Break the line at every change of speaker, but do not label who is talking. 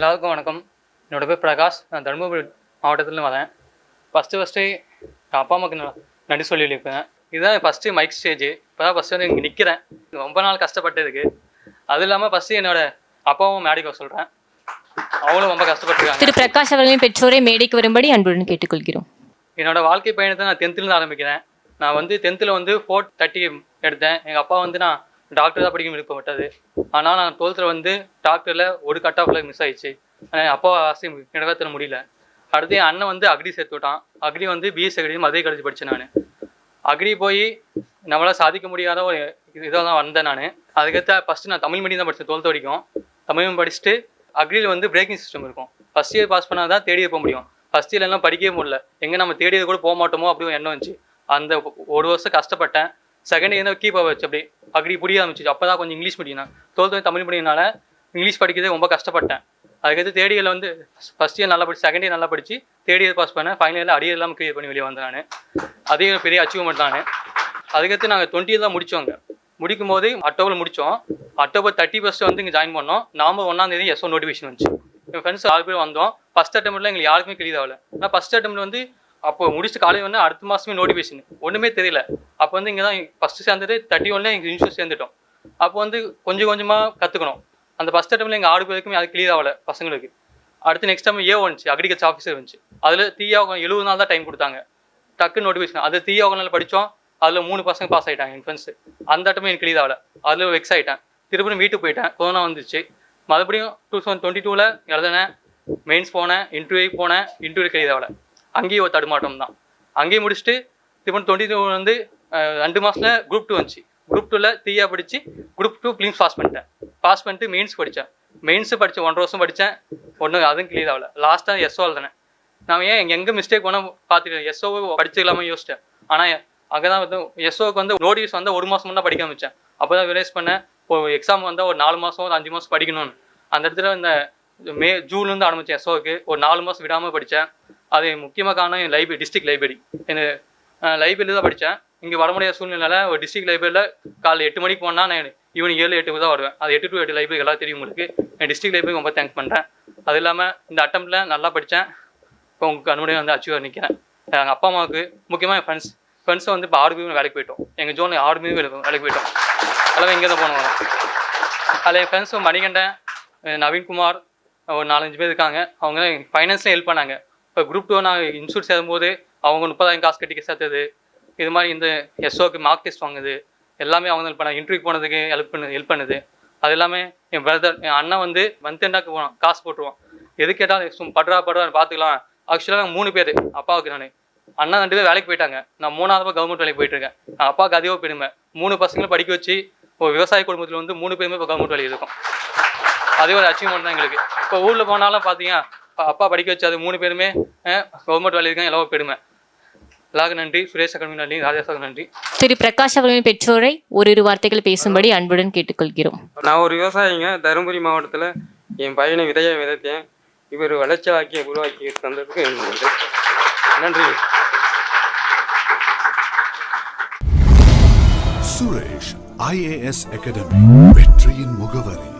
எல்லாருக்கும் வணக்கம். என்னோட பேர் பிரகாஷ். நான் தருமபுரி மாவட்டத்துலேருந்து வரேன். ஃபஸ்ட்டு ஃபஸ்ட்டு என் அப்பா அம்மாவுக்கு நான் நன்றி சொல்லியிருப்பேன் இதுதான் ஃபஸ்ட்டு மைக் ஸ்டேஜ் இப்போ தான் ஃபஸ்ட்டு வந்து இங்கே நிற்கிறேன் ரொம்ப நாள் கஷ்டப்பட்டதுக்கு. அது இல்லாமல் ஃபஸ்ட்டு என்னோட அப்பாவும் மேடிக்கு சொல்கிறேன் அவங்களும் ரொம்ப கஷ்டப்பட்டுருக்காங்க.
திரு பிரகாஷ் அவர்களின் பெற்றோரை மேடைக்கு வரும்படி அன்புடன் கேட்டுக்கொள்கிறோம்.
என்னோட வாழ்க்கை பயணத்தை நான் டென்த்துலேருந்து ஆரம்பிக்கிறேன். நான் வந்து டென்த்தில் வந்து ஃபோர் தேர்ட்டி எடுத்தேன். எங்கள் அப்பா வந்து நான் டாக்டர் தான் படிக்க விருப்பப்பட்டது. ஆனால் நான் டுவெல்த்தில் வந்து டாக்டரில் ஒரு கட் ஆஃபில் மிஸ் ஆயிடுச்சு. ஆனால் என் அப்பா ஆசை நிறைவேற்ற முடியல. அடுத்து என் அண்ணன் வந்து அக்ரி சேர்த்து விட்டான். அக்ரி வந்து பிஎஸ் அக்ரி மதுரை காலேஜ் படித்தேன் நான். அக்ரி போய் நம்மளால் சாதிக்க முடியாத ஒரு இதாக தான் வந்தேன் நான். அதுக்கேற்ற ஃபஸ்ட்டு நான் தமிழ் மீடியம் தான் படித்தேன் டுவெல்த் வரைக்கும். தமிழ் படிச்சுட்டு அக்ரியில் வந்து பிரேக்கிங் சிஸ்டம் இருக்கும். ஃபஸ்ட் இயர் பாஸ் பண்ணால் தான் தேடி போக முடியும். ஃபஸ்ட் இயர்லாம் படிக்கவே முடியல. எங்கே நம்ம தேடியது கூட போக மாட்டோமோ அப்படி எண்ணம் வந்துச்சு. அந்த ஒரு வருஷம் கஷ்டப்பட்டேன். செகண்ட் இயர் கீப் வச்சு அப்படி அப்படி புரிய ஆரம்பிச்சிச்சு. அப்போ தான் கொஞ்சம் இங்கிலீஷ் மீடியம் தான் டுவெல்த் தமிழ் மீடியம்னால இங்கிலீஷ் படிக்கிறதே ரொம்ப கஷ்டப்பட்டேன். அதுக்கடுத்து தேர்ட் இயரில் வந்து ஃபஸ்ட் இயர் நல்லா படிச்சு செகண்ட் இயர் நல்லா படிச்சு தேர்ட் இயர் பாஸ் பண்ணேன். ஃபைனல் இயரில் அடியர் இல்லாமல் கிளியர் பண்ணி வெளியே வந்தேன் நான். அதே பெரிய அச்சீவ்மெண்ட் தான் அதுக்கடுத்து நாங்கள் டுவெண்ட்டி தான் அங்கே. முடிக்கும் போது அக்டோபர் முடித்தோம் அக்டோபர் தேர்ட்டி ஃபஸ்ட்டு வந்து இங்கே ஜாயின் பண்ணோம். நவம்பர் ஒன்றாம் தேதி எஸ்ஓ நோட்டிஃபிகேஷன் வந்துச்சு. என் ஃப்ரெண்ட்ஸ் ஆறு பேர் வந்தோம். ஃபஸ்ட் அட்டம்ப்ட்ல எங்களுக்கு யாருக்குமே கிளியர் ஆகல. ஆனால் ஃபஸ்ட் அட்டம்ப்ட் வந்து அப்போ முடிச்சு காலேஜ் வந்து அடுத்த மாதமே நோட்டிஃபிகேஷன் ஒன்றுமே தெரியல. அப்போ வந்து இங்கே தான் ஃபஸ்ட்டு சேர்ந்துட்டு தேர்ட்டி ஒன்ல எங்கள் இன்ஸ்டியூட் சேர்ந்துட்டோம். அப்போ வந்து கொஞ்சம் கொஞ்சமாக கற்றுக்கணும் அந்த ஃபஸ்ட் டைமில் எங்கள் ஆடு பேருக்குமே அது கிளியர் ஆகலை பசங்களுக்கு. அடுத்து நெக்ஸ்ட் டைம் ஏ வந்துச்சு அக்ரிகல்ச்சர் ஆஃபீஸர் வந்துச்சு அதில் தீயாக எழுபது நாள் தான் டைம் கொடுத்தாங்க. டக்கு நோட்டிஃபிகேஷன் அது தீயாக படித்தோம் அதில் மூணு பசங்க பாஸ் ஆகிட்டாங்க என் ஃப்ரெண்ட்ஸ் அந்த அட்டமே எனக்கு கிளியர் ஆகலை. அதில் வெக்ஸ் ஆகிட்டேன் திருப்பியும் வீட்டுக்கு போயிட்டேன். கொரோனா வந்துச்சு. மறுபடியும் டூ தௌசண்ட் டுவெண்ட்டி டூவில் எழுதினேன் மெயின்ஸ் போனேன் இன்டர்வியூ போனேன் இன்டர்வியூ கிளியர் ஆகலை. அங்கேயும் ஒரு தடுமாட்டம் தான். அங்கேயும் முடிச்சுட்டு திருப்பி டுவெண்ட்டி டூ வந்து ரெண்டு மாதத்தில் குரூப் டூ வந்துச்சு. குரூப் டூவில் தீயா படித்து குரூப் டூ ஃபிலிம்ஸ் பாஸ் பண்ணிட்டேன். பாஸ் பண்ணிட்டு மெயின்ஸ் படித்தேன் மெயின்ஸு படித்தேன் ஒன்றரை வருஷம் படித்தேன் ஒன்றும் அதுவும் கிளியர் ஆகல. லாஸ்ட்டாக எஸ்ஓ எழுதினேன் நான் ஏன் எங்கே எங்கே மிஸ்டேக் வேணால் பார்த்துட்டு எஸ்ஓ படிச்சுக்கலாமா யோசிச்சேன் ஆனால் அங்கே தான் வந்து எஸ்ஓக்கு வந்து நோட்டீஸ் வந்து ஒரு மாதம் தான் படிக்க ஆரம்பித்தேன் அப்போ தான் ரியலைஸ் பண்ணேன் ஒரு எக்ஸாம் வந்தால் ஒரு நாலு மாதம் ஒரு அஞ்சு மாதம் படிக்கணும்னு. அந்த இடத்துல இந்த மே ஜூன்லேருந்து ஆரம்பித்தேன் எஸ்ஓக்கு ஒரு நாலு மாதம் விடாமல் படித்தேன் அது முக்கியமாக காரணம் என் லைப்ரரி டிஸ்ட்ரிக்ட் லைப்ரரி என் லைப்ரரியில் தான் படித்தேன் இங்கே வர முடியாத சூழ்நிலையில் ஒரு டிஸ்ட்ரிக்ட் லைப்ரரியில் காலைல எட்டு மணிக்கு போனால் நான் ஈவினிங் ஏழு எட்டுக்கு தான் வருவேன். அது எட்டு டு எட்டு லைப்ரரி எல்லாம் தெரியும் உங்களுக்கு. என் டிஸ்ட்ரிக்ட் லைப்ரரி ரொம்ப தேங்க்ஸ் பண்ணுறேன் அது இல்லாமல் இந்த அட்டம்ப்டில் நல்லா படித்தேன் இப்போ உங்கள் கண்ணுடைய வந்து அச்சீவ் நிற்கிறேன் எங்கள் அப்பா அம்மாவுக்கு முக்கியமாக என் ஃப்ரெண்ட்ஸ் ஃப்ரெண்ட்ஸும் வந்து இப்போ ஆறு பேரும் வேலைக்கு போயிட்டோம். எங்கள் ஜோனில் ஆறு பேரும் வேலைக்கு போயிட்டோம். எல்லாமே இங்கே தான் போனோம் அதில் என் ஃப்ரெண்ட்ஸும் மணிகண்டன் நவீன்குமார் ஒரு நாலஞ்சு பேர் இருக்காங்க. அவங்க ஃபைனான்ஸில் ஹெல்ப் பண்ணாங்க. இப்போ குரூப் டூ நான் இன்ஸ்டியூட் சேரும்போது அவங்க முப்பதாயிரம் காசு கட்டி சேர்த்தது. இது மாதிரி இந்த எஸ்ஓக்கு மார்க் டெஸ்ட் வாங்குது. எல்லாமே அவங்க ஹெல்ப் பண்ணாங்க. இன்டர்வியூ போனதுக்கு ஹெல்ப் பண்ணு ஹெல்ப் பண்ணுது. அது எல்லாமே என் பிரதர் என் அண்ணன் வந்து வந்தேன்டாக்கு போனான் காசு போட்டுருவான். எது கேட்டாலும் சும் படுறா படுறா பார்த்துக்கலாம் ஆக்சுவலாக நாங்கள் மூணு பேர் அப்பாவுக்கு நான். அண்ணா ரெண்டு பேர் வேலைக்கு போயிட்டாங்க. நான் மூணாவது கவர்மெண்ட் வேலைக்கு போயிட்டு இருக்கேன். நான் அப்பாவுக்கு அதிகமாக ஒரு பெருமை. மூணு பசங்களும் படிக்க வச்சு ஒரு விவசாய குடும்பத்தில் வந்து மூணு பேருமே இப்போ கவர்மெண்ட் வேலைக்கு இருக்கும் அதே ஒரு அச்சீவ்மெண்ட் தான் எங்களுக்கு. இப்போ ஊரில் போனாலும் பார்த்தீங்க அப்பா- அப்பா படிக்க அது மூணு பேருமே கவர்மெண்ட் வேலைக்கு இருக்காங்க. எல்லாம் ஒரு பெருமை. எல்லாருக்கும் நன்றி. சுரேஷ் அகாடமி நன்றி. ராஜாசாக்கு நன்றி.
திரு பிரகாஷ் அவர்களின் பெற்றோரை ஓரிரு வார்த்தைகள் பேசும்படி அன்புடன் கேட்டுக்கொள்கிறோம்.
நான் ஒரு விவசாயிங்க. தருமபுரி மாவட்டத்தில் என் பையனை விதையை விதைத்தேன். இவர் வளர்ச்சியாக்கி உருவாக்கி தந்ததுக்கு எனக்கு நன்றி. நன்றி.
சுரேஷ் ஐஏஎஸ் அகாடமி வெற்றியின் முகவரி.